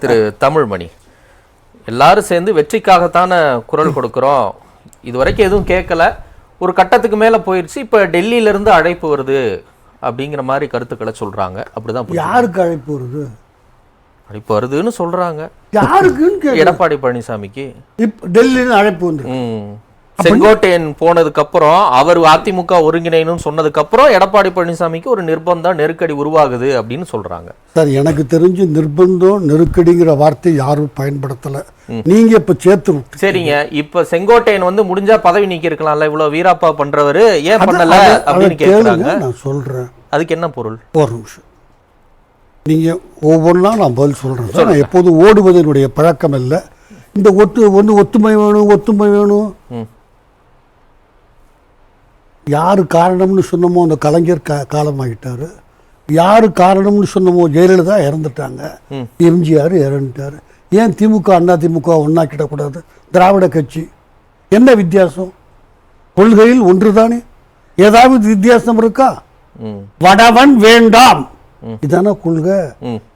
திரு தமிழ்மணி எல்லாரும் சேர்ந்து வெற்றிக்காகத்தான குரல் கொடுக்கிறோம். இது வரைக்கும் எதுவும் கேட்கல. ஒரு கட்டத்துக்கு மேல போயிருச்சு. இப்ப டெல்லியில இருந்து அழைப்பு வருது அப்படிங்கிற மாதிரி கருத்துக்களை சொல்றாங்க. அப்படிதான். யாருக்கு அழைப்பு வருது? அழைப்பு வருதுன்னு சொல்றாங்க. யாருக்குன்னு எடப்பாடி பழனிசாமிக்கு. இப்ப டெல்லின்னு அழைப்பு வந்து. செங்கோட்டையன் போனதுக்கு அப்புறம் அவர் அதிமுக ஒருங்கிணைன்னு சொன்னதுக்கு அப்புறம் எடப்பாடி பழனிசாமிக்கு ஒரு நிர்பந்தம் நெருக்கடி உருவாகுது அப்படின்னு சொல்றாங்க. சார் எனக்கு தெரிஞ்சு நிர்பந்தம் நெருக்கடிங்கிற வார்த்தை யாரும் பயன்படுத்தல. நீங்க இப்ப சேர்த்து சரிங்க. இப்ப செங்கோட்டையன் வந்து முடிஞ்சா பதவி நீக்கி இருக்கலாம்ல இவ்வளவு வீராப்பா பண்றவரு ஏன் பண்ணல அப்படின்னு கேளுங்க கேக்குறாங்க. நான் சொல்றேன். அதுக்கு என்ன பொருள்? ஒரு நிமிஷம். நீங்க ஒவ்வொன்றா நான் பதில் சொல்றேன் நான் எப்போதும் ஓடுவதனுடைய பழக்கம் இல்லை. இந்த ஒத்து ஒன்று ஒத்துமை வேணும் ஒத்துமை வேணும். யாரு காரணம்னு சொன்னமோ அந்த கலைஞர் கா காலமாகிட்டாரு யாரு காரணம்னு சொன்னமோ ஜெயலலிதா இறந்துட்டாங்க. எம்ஜிஆர் இறந்துட்டாரு. ஏன் திமுக அண்ணா திமுக ஒன்னாக்கிடக்கூடாது திராவிட கட்சி. என்ன வித்தியாசம்? கொள்கையில் ஒன்றுதானே? ஏதாவது வித்தியாசம் இருக்கா? வடவன் வேண்டாம். இதானே கொள்கை.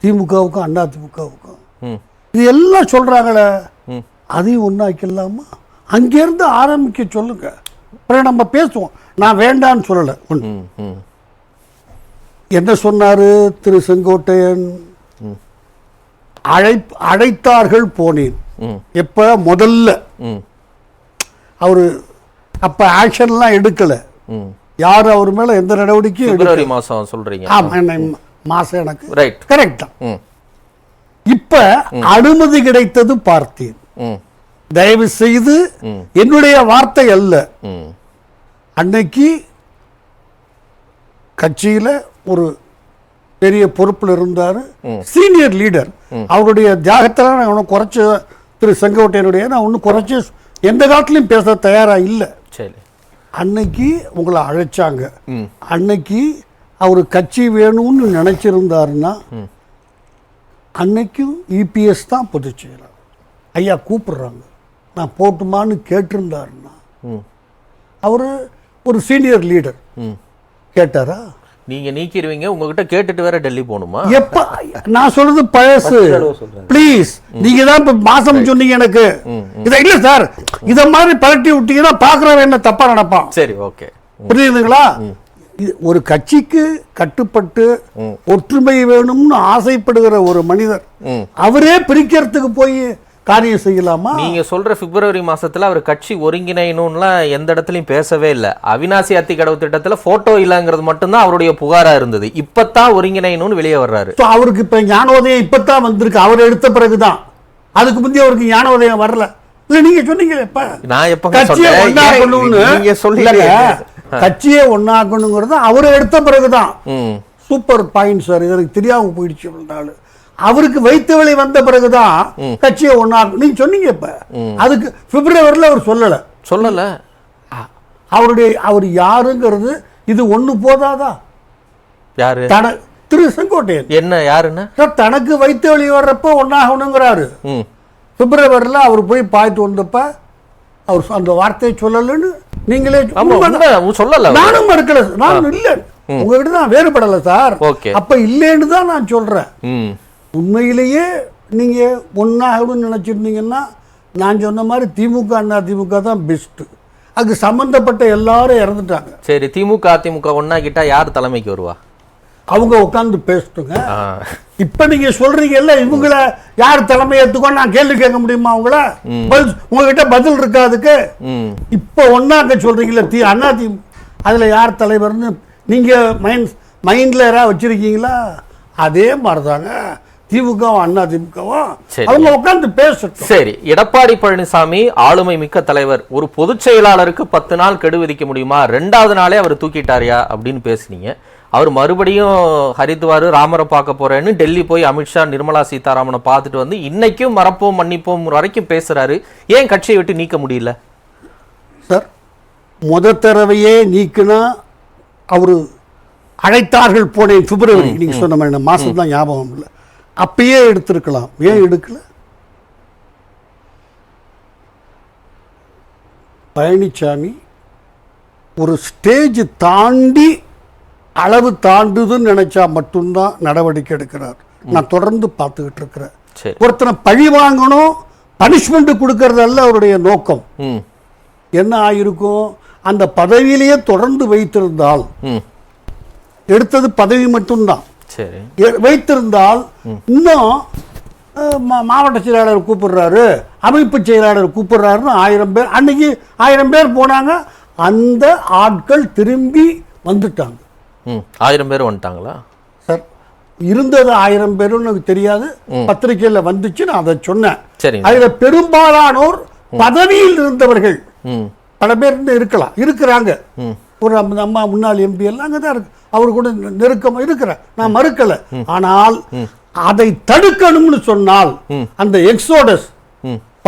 திமுகவுக்கும் அண்ணா திமுகவுக்கும். இது எல்லாம் சொல்றாங்களே. அதையும் ஒன்றாக்கலாமா அங்கேருந்து ஆரம்பிக்க சொல்லுங்க. அப்புறம் நம்ம பேசுவோம். நான் வேண்டான்னு சொல்லலை. ஒன்று என்ன சொன்னாரு திரு செங்கோட்டையன்? அழை அழைத்தார்கள் போனேன். எப்ப? முதல்ல. அவரு அப்ப ஆக்ஷன்லாம் எடுக்கல. யார் அவர் மேல? எந்த நடவடிக்கையும் பிப்ரவரி மாசம் சொல்றீங்க. ஆமா என்ன மாசம் எனக்கு ரைட் கரெக்ட் தான். இப்ப அனுமதி கிடைத்தது பார்த்தேன். தயவு செய்து. என்னுடைய வார்த்தை அல்ல. அன்னைக்கு கட்சியில ஒரு பெரிய பொறுப்புல இருந்தாரு. சீனியர் லீடர் அவருடைய தியாகத்தில் நான் ஒன்றும் குறைச்ச திரு செங்கோட்டையனுடைய நான் ஒன்றும் குறைச்சி எந்த காலத்துலையும் பேச தயாரா இல்லை. சரி. அன்னைக்கு உங்களை அழைச்சாங்க. அன்னைக்கு அவர் கட்சி வேணும்னு நினைச்சிருந்தாருன்னா அன்னைக்கும் இபிஎஸ் தான் பொதுச் செயலாளர். ஐயா கூப்பிடுறாங்க. நான் போட்டுமான்னு கேட்டிருந்தாருன்னா அவர் ஒரு சீனியர் லீடர் ம். கேட்டாரா? நீங்க நீக்கிடுவீங்க உங்ககிட்ட கேட்டுட்டு வேற டெல்லி போகணுமா? எப்ப? நான் சொல்றது பழசு. ப்ளீஸ் நீங்க தான் இப்ப மாசம் சொன்னீங்க எனக்கு. இதை இல்ல சார் இத மாதிரி பரட்டி விட்டீங்கன்னா பாக்குறவன் என்ன தப்பா நடப்பான்? சரி ஓகே. புரியுதுங்களா? இது ஒரு கட்சிக்கு கட்டுப்பட்டு ஒற்றுமை வேணும்னு ஆசைப்படுகிற ஒரு மனிதர். அவரே பிரிக்கிறதுக்கு போய் காரியம் செய்யலாமா? நீங்க சொல்ற பிப்ரவரி மாசத்துல அவர் கட்சி ஒருங்கிணைணும்லாம் எந்த இடத்துலயும் பேசவே இல்ல. அவினாசி அத்திக்கடவு திட்டத்துல போட்டோ இல்லங்கிறது மட்டும்தான் அவருடைய புகாரா இருந்தது. இப்பதான் ஒருங்கிணைணும்னு வெளியே வர்றாரு. அவருக்கு இப்ப ஞானோதயம் இப்பதான் வந்திருக்கு. அவர் எடுத்த பிறகுதான். அதுக்கு முந்தைய அவருக்கு ஞானோதயம் வரல. இல்ல நீங்க சொன்னீங்களே இப்ப நான் எப்ப நீங்க சொல்லி இல்லைங்க, கட்சியை ஒன்னாக்கணுங்கிறது அவர் எடுத்த பிறகுதான். Super point sir. இது எனக்கு தெரியாம போயிடுச்சு அவருக்கு வைத்த வழி வந்த பிறகுதான் கட்சியை ஒன்னா நீங்க சொன்னீங்க இப்ப. அதுக்கு பிப்ரவரியில் அவர் சொல்லல. சொல்லல. அவருடைய அவர் யாருங்கிறது இது ஒண்ணு போதாதா? யாரு? தன திரு செங்கோட்டையன். என்ன யாருன்னு? தனக்கு வைத்த வழி வர்றப்ப ஒன்னாகணுங்கிறாரு பிப்ரவரியில் அவர் போய் பார்த்துட்டு வந்தப்ப அவர் அந்த வார்த்தையை சொல்லலைன்னு நீங்களே சொல்லல. நானும் மறுக்கல. நான் இல்ல. உங்ககிட்ட நான் வேறுபடல சார். அப்ப இல்லைன்னு தான் நான் சொல்றேன். உண்மையிலேயே நீங்க ஒன்னாகணும்னு நினைச்சிருந்தீங்கன்னா நான் சொன்ன மாதிரி திமுக அண்ணா திமுக தான் பெஸ்ட் அதுக்கு சம்பந்தப்பட்ட எல்லாரும் இறந்துட்டாங்க. சரி திமுக அதிமுக ஒன்னா கிட்டா யார் தலைமைக்கு வருவா? அவங்க உட்காந்து பேசட்டுங்க. இப்ப நீங்க சொல்றீங்கல்ல இவங்கள யார் தலைமை ஏத்துக்கோ நான் கேள்வி கேட்க முடியுமா அவங்கள? பதில் உங்ககிட்ட பதில் இருக்கா அதுக்கு? ம். இப்போ ஒன்னாக்க சொல்றீங்களா தி அண்ணா தி அதுல யார் தலைவர்னு நீங்க மைண்ட் மைண்ட்ல யாராவது வச்சிருக்கீங்களா? அதே மாதிரிதாங்க. திமுகவும் அண்ணா திமுகவும். அவங்க உட்காந்து பேசட்டும். சரி. எடப்பாடி பழனிசாமி ஆளுமை மிக்க தலைவர். ஒரு பொதுச் செயலாளருக்கு பத்து நாள் கெடு விதிக்க முடியுமா? ரெண்டாவது நாளே அவர் தூக்கிட்டாரியா? அப்படின்னு பேசுனீங்க. அவர் மறுபடியும் ஹரித்வார் ராமரை பார்க்க போறேன்னு டெல்லி போய் அமித்ஷா நிர்மலா சீதாராமனை பார்த்துட்டு வந்து இன்னைக்கும் மறப்போம் மன்னிப்போம் வரைக்கும் பேசுறாரு. ஏன் கட்சியை விட்டு நீக்க முடியல? சார் முத தடவையே நீக்கினா அவரு அழைத்தார்கள் போனேன் பிப்ரவரி. நீங்க சொன்ன மாதிரி மாசம் தான் ஞாபகம் இல்லை. அப்பயே எடுத்திருக்கலாம். ஏன் எடுக்கல? பழனிசாமி ஒரு ஸ்டேஜ் தாண்டி அளவு தாண்டுதுன்னு நினைச்சா மட்டும்தான் நடவடிக்கை எடுக்கிறார். நான் தொடர்ந்து பார்த்துக்கிட்டு இருக்கிறேன். ஒருத்தனை பழி வாங்கணும் பனிஷ்மெண்ட் கொடுக்கறதல்ல அவருடைய நோக்கம். என்ன ஆயிருக்கும்? அந்த பதவியிலேயே தொடர்ந்து வைத்திருந்தால் எடுத்தது பதவி மட்டும்தான். சரி. வைத்திருந்தால் இன்னும் மாவட்ட செயலாளர் கூப்பிடுறாரு அமைப்பு செயலாளர் கூப்பிடுறாருன்னு ஆயிரம் பேர் அன்னைக்கு ஆயிரம் பேர் போனாங்க அந்த ஆட்கள் திரும்பி வந்துட்டாங்க. ஆயிரம் பேர் வந்துட்டாங்களா? சார் இருந்தது ஆயிரம் பேரும் எனக்கு தெரியாது பத்திரிக்கையில் வந்துச்சு நான் அதை சொன்னேன். அதுல பெரும்பாலானோர் பதவியில் இருந்தவர்கள். பல பேர் இருக்கலாம் இருக்கிறாங்க. ஒரு நம்ம அம்மா முன்னாள் எம்பி எல்லாம் அங்கே தான் இருக்கு. அவர் கூட நெருக்கமாக இருக்கிறேன் நான் மறுக்கல. ஆனால் அதை தடுக்கணும்னு சொன்னால் அந்த எக்ஸோடஸ்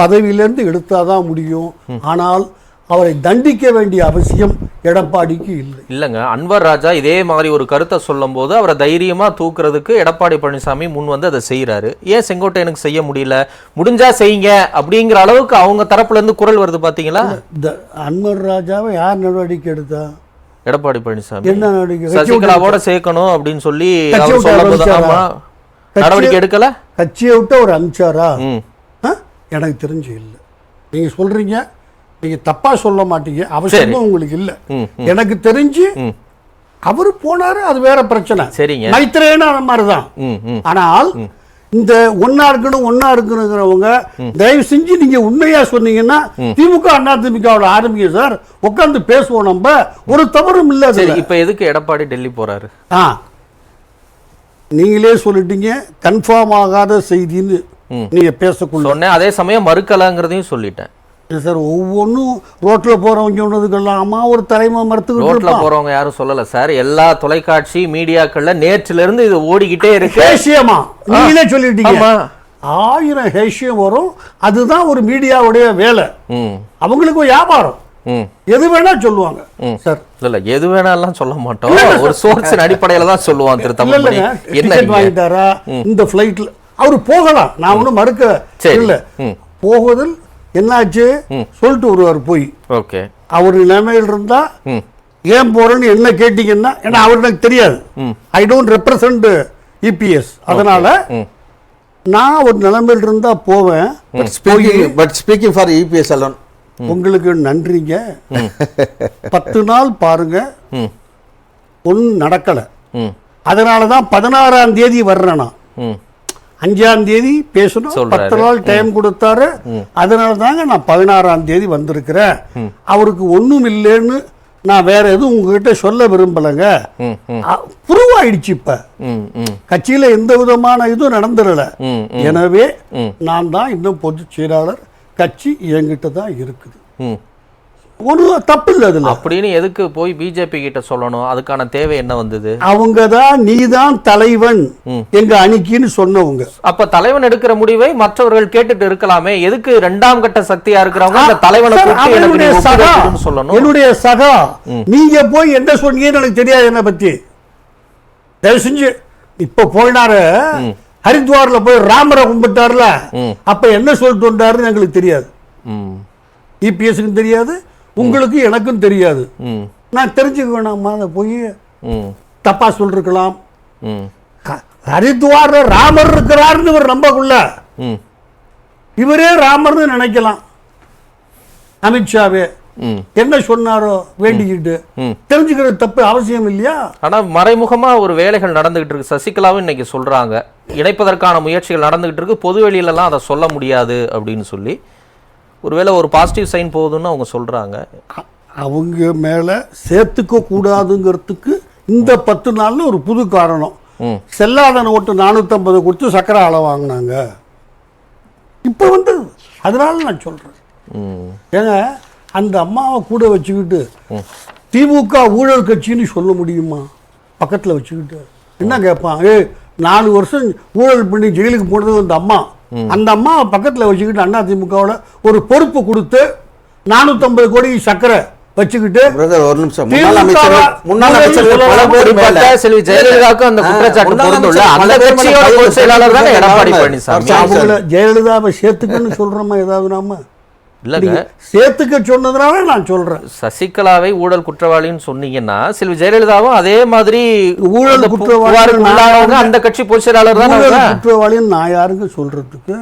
பதவியிலேருந்து எடுத்தாதான் முடியும். ஆனால் அவரை தண்டிக்க வேண்டிய அவசியம் எடப்பாடிக்கு இல்லை. இல்லைங்க. அன்வர் ராஜா இதே மாதிரி ஒரு கருத்தை சொல்லும்போது அவரை தைரியமா தூக்குறதுக்கு எடப்பாடி பழனிசாமி முன் வந்து அதை செய்றாரு. ஏன் செங்கோட்டையனுக்கு செய்ய முடியல? முடிஞ்சா செய்யுங்க அப்படிங்கிற அளவுக்கு அவங்க தரப்புல இருந்து குரல் வருது பாத்தீங்களா? இந்த அன்வர் ராஜாவை யார் நடவடிக்கை எடுத்தா? எடப்பாடி பழனிசாமி. என்ன நடவடிக்கை? சசிகலாவோட சேர்க்கணும் அப்படின்னு சொல்லி அவர் சொல்லும்போது? ஆமா. நடவடிக்கை எடுக்கல? கட்சியை விட்டு அவர் ஆ? எனக்கு தெரிஞ்சு இல்லை. நீங்க சொல்றீங்க நீங்க தப்பா சொல்ல மாட்டீங்க. அவசியமும் உங்களுக்கு இல்லை. எனக்கு தெரிஞ்சு அவர் போனாரு அது வேற பிரச்சனை. சரிங்க. மைத்திரேன அந்த மாதிரிதான் ஆனால் இந்த ஒன்னா இருக்கணும் ஒன்னா இருக்கணுங்கிறவங்க தயவு செஞ்சு நீங்க உண்மையா சொன்னீங்கன்னா திமுக அண்ணா திமுகவோட ஆரம்பிங்க சார். உட்கார்ந்து பேசுவோம் நம்ம. ஒரு தவறும் இல்ல சரி. இப்ப எதுக்கு எடப்பாடி டெல்லி போறாரு? ஆ. நீங்களே சொல்லிட்டீங்க கன்ஃபார்ம் ஆகாத செய்தின்னு நீங்க பேசக்குள்ள. அதே சமயம் மறுக்கலங்கிறதையும் சொல்லிட்டேன். சார் ஒவ்வொன்றும் ரோட்ல போறவங்க சொன்னதுக்கெல்லாம் அம்மா ஒரு தலைமை மறுத்துக்கிட்டு ரோட்ல இருப்பான். போறவங்க யாரும் சொல்லல சார். எல்லா தொலைக்காட்சி மீடியாக்கள்ல நேற்றுல இருந்து இது ஓடிக்கிட்டே இருக்கு. ஹேஷியமா நீங்களே சொல்லிட்டீங்க. ஆயிரம் ஹேஷியம் வரும். அதுதான் ஒரு மீடியாவுடைய வேலை. அவங்களுக்கு வியாபாரம். எது வேணா சொல்லுவாங்க. சார். இல்ல இல்ல எது வேணாலும் சொல்ல மாட்டோம். ஒரு சோர்ஸின் அடிப்படையில தான் சொல்லுவான் திரு இல்லைங்க என்ன? வாங்கிட்டாரா? இந்த ஃப்ளைட்ல அவர் போகலாம். நான் ஒன்றும் மறுக்க. இல்ல. போகுதில் என்னாச்சு? சொல்லிட்டு வருவார் போய். ஓகே. அவர் நிலைமையில் இருந்தா ஏன் போறேன்னு என்ன கேட்டீங்கன்னா ஏன்னா அவர் எனக்கு தெரியாது. ஐ டோன்ட் ரெப்ரசன்ட் இபிஎஸ் அதனால நான் ஒரு நிலைமையில் இருந்தா போவேன். But speaking, but speaking for EPS alone, உங்களுக்கு நன்றிங்க. பத்து நாள் பாருங்க. ஒன்றும் நடக்கலை. அதனால தான் பதினாறாம் தேதி வர்றேன் நான். அஞ்சாம் தேதி பேசணும். பத்து நாள் டைம் கொடுத்தாரு. அதனால தாங்க நான் பதினாறாம் தேதி வந்திருக்கிறேன். அவருக்கு ஒன்றும் இல்லைன்னு நான் வேற எதுவும் உங்ககிட்ட சொல்ல விரும்பலைங்க. ப்ரூவ் ஆயிடுச்சு இப்ப. கட்சியில எந்த விதமான இதுவும் நடந்துடல எனவே நான் தான் இன்னும் பொதுச் செயலாளர். கட்சி என்கிட்ட தான் இருக்குது ம் ஒரு தப்பு இல்லை அதுல. அப்படின்னு எதுக்கு போய் பிஜேபி கிட்ட சொல்லணும்? அதுக்கான தேவை என்ன வந்தது? அவங்க தான் நீ தான் தலைவன் எங்க அணிக்குன்னு சொன்னவங்க. அப்ப தலைவன் எடுக்கிற முடிவை மற்றவர்கள் கேட்டுட்டு இருக்கலாமே. எதுக்கு இரண்டாம் கட்ட சக்தியா இருக்கிறவங்க அந்த தலைவனை சகா சொல்லணும்? என்னுடைய சகா நீங்க போய் என்ன சொன்னீங்கன்னு எனக்கு தெரியாது என்ன பத்தி. தயவு செஞ்சு இப்ப போயினாரு ஹரித்வார்ல போய் ராமரை கும்பிட்டார்ல அப்ப என்ன சொல்லிட்டு வந்தாருன்னு எங்களுக்கு தெரியாது. ம். இபிஎஸ்க்கும் தெரியாது உங்களுக்கு எனக்கும் தெரியாது. நான் தெரிஞ்சுக்க வேணாமா அதை போய் தப்பா சொல்லிருக்கலாம். ஹரித்வார்ல ராமர் இருக்கிறாருன்னு இவர் நம்பக்குள்ள. இவரே ராமர்னு நினைக்கலாம். அமித்ஷாவே. என்ன சொன்னாரோ வேண்டிக்கிட்டு. ம். தெரிஞ்சுக்கிறது தப்பு அவசியம் இல்லையா? ஆனா மறைமுகமா ஒரு வேலைகள் நடந்துகிட்டு இருக்கு. சசிகலாவும் இன்னைக்கு சொல்றாங்க. இணைப்பதற்கான முயற்சிகள் நடந்துகிட்டு இருக்கு. பொது வெளியிலலாம் அதை சொல்ல முடியாது அப்படின்னு சொல்லி. ஒருவேளை ஒரு பாசிட்டிவ் சைன் போகுதுன்னு அவங்க சொல்றாங்க. அ- அவங்க மேல சேர்த்துக்க கூடாதுங்கிறதுக்கு இந்த பத்து நாள்ல ஒரு புது காரணம். செல்லாத நோட்டு நானூற்றம்பது கொடுத்து சக்கரை அளவு வாங்கினாங்க. இப்போ வந்து அதனால நான் சொல்றேன். ம். ஏங்க அந்த அம்மாவை கூட வச்சுக்கிட்டு திமுக ஊழல் கட்சின்னு சொல்ல முடியுமா? பக்கத்தில் வச்சுக்கிட்டு. என்ன கேட்பான் ஏய் நாலு வருஷம் ஊழல் பண்ணி ஜெயிலுக்கு போனது அந்த அம்மா. அந்த அம்மாவை பக்கத்தில் வச்சுக்கிட்டு அண்ணா திமுகவோட ஒரு பொறுப்பு கொடுத்து நானூற்றம்பது கோடி சக்கரை வச்சுக்கிட்டு ஒரு நிமிஷம். முன்னாள் ஜெயலலிதாவை சேர்த்துக்கன்னு சொல்றோமா ஏதாவது நாம? இல்லங்க. சேர்த்துக்க சொன்னதுனால நான் சொல்றேன். சசிகலாவை ஊழல் குற்றவாளின்னு சொன்னீங்கன்னா செல்வி ஜெயலலிதாவும் அதே மாதிரி ஊழல் குற்றவாளி அந்த கட்சி பொதுச் செயலாளர் தான். குற்றவாளின்னு நான் யாருங்க சொல்றதுக்கு?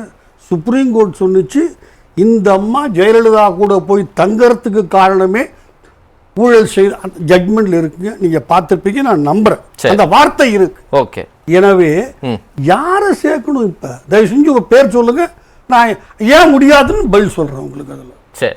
சுப்ரீம் கோர்ட் சொன்னுச்சு இந்த அம்மா ஜெயலலிதா கூட போய் தங்கறதுக்கு காரணமே ஊழல் செய்த ஜட்மெண்ட்ல இருக்குங்க. நீங்க பார்த்திருப்பீங்க நான் நம்புறேன். அந்த வார்த்தை இருக்கு. ஓகே. எனவே. யாரை சேர்க்கணும் இப்ப? தயவு செஞ்சு உங்க பேர் சொல்லுங்க. நான் ஏன் முடியாதுன்னு பதில் சொல்கிறேன் உங்களுக்கு அதில். சரி.